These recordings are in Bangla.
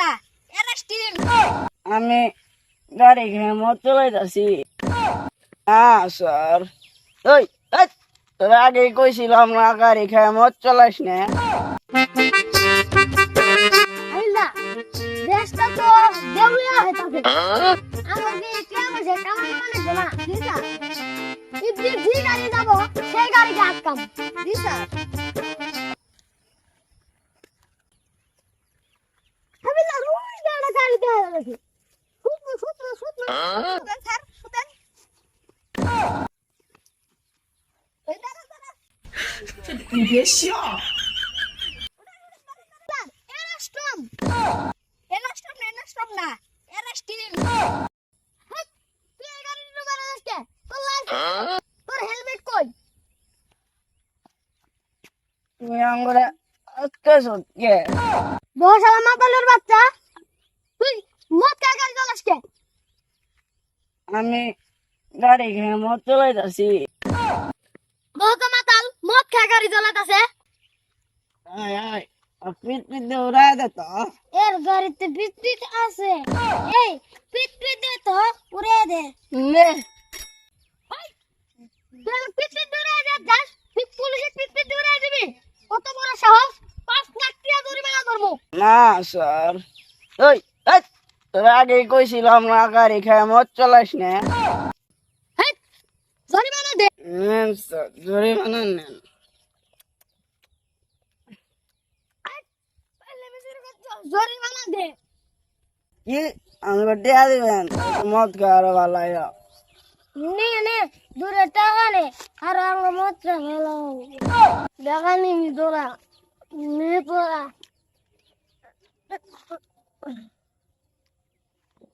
না অ্যারেস্টিং আমি গাড়ি খেয়ে মদ চলাইতেছি। না স্যার। ওই তোর আগেই কইছিলাম না গাড়ি মদ চালাইস না। দেশটা তো দেউলিয়া হয়ে থাকে। আমাকে কেমন যে কেমন মানে জানা দিশা ইবদি যে গাড়ি যাব সেই গাড়িকে আটকাম। দিশা আমি না রুই গাড়ি গাড়ি দেয়া লাগে সুতনা সুতনা সুতনা সুতন স্যার সুতন এই দাঁড়া দাঁড়া এরাস্টম এরাস্টম না এরাস্টম না এরাস্টিং হেই, তুই এই গাড়ি নিয়ে বেরো আজকে তোর লাইসেন্স তোর হেলমেট কই তুমি আঙ্গুরে আজকে সত্যি বহশালা মাতালের বাচ্চা। তুই মদ খাই গাড়ি চালাস কে? আমি গাড়ি খেয়ে মদ চলাইতেছি বহুত মাতাল মদ খাই গাড়ি চালাতাছে আয় আয় পিট পিট দিয়ে উড়াই দে তো। এর গাড়িতে পিট পিট আছে। এই পিট পিট দে তো উড়ে দে। নে। পিট পিট উড়ে দে যাস। পুলিশে পিট পিট উড়ে দিবি। কত বড় সাহস। পাঁচ লাখ টাকা জরিমানা করব। না স্যার। ওই এই, তোর আগেই কইছিলাম না গাড়ি খেয়ে মদ চালাইস না। হেই, জরিমানা দে। জরিমানা নেন। জরিমানা দে। কি? আমাকে টিয়া দিবেন মদ আরও ভালো নে নে দূরে টাকা নে আর আমার মাত্রা ভালো দেখা নিবি তোরা নে তোরা।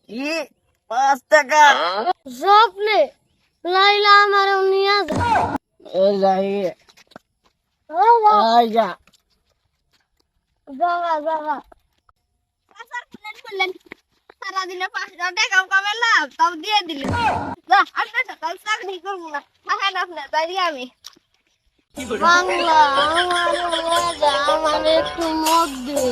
কি? পাঁচ টাকা। স্বপ্নে লাইলা আমার নিয়ে যা। এ যাই ও বাবা, আই যা। প্লেন করলেন সারাদিনে পাঁচ হাজার টাকা কামালাম তাও দিয়ে দিলে যা সকাল চাকরি করব না। থাকেন আপনি তাই আমি। বাংলা আমার একটু দে।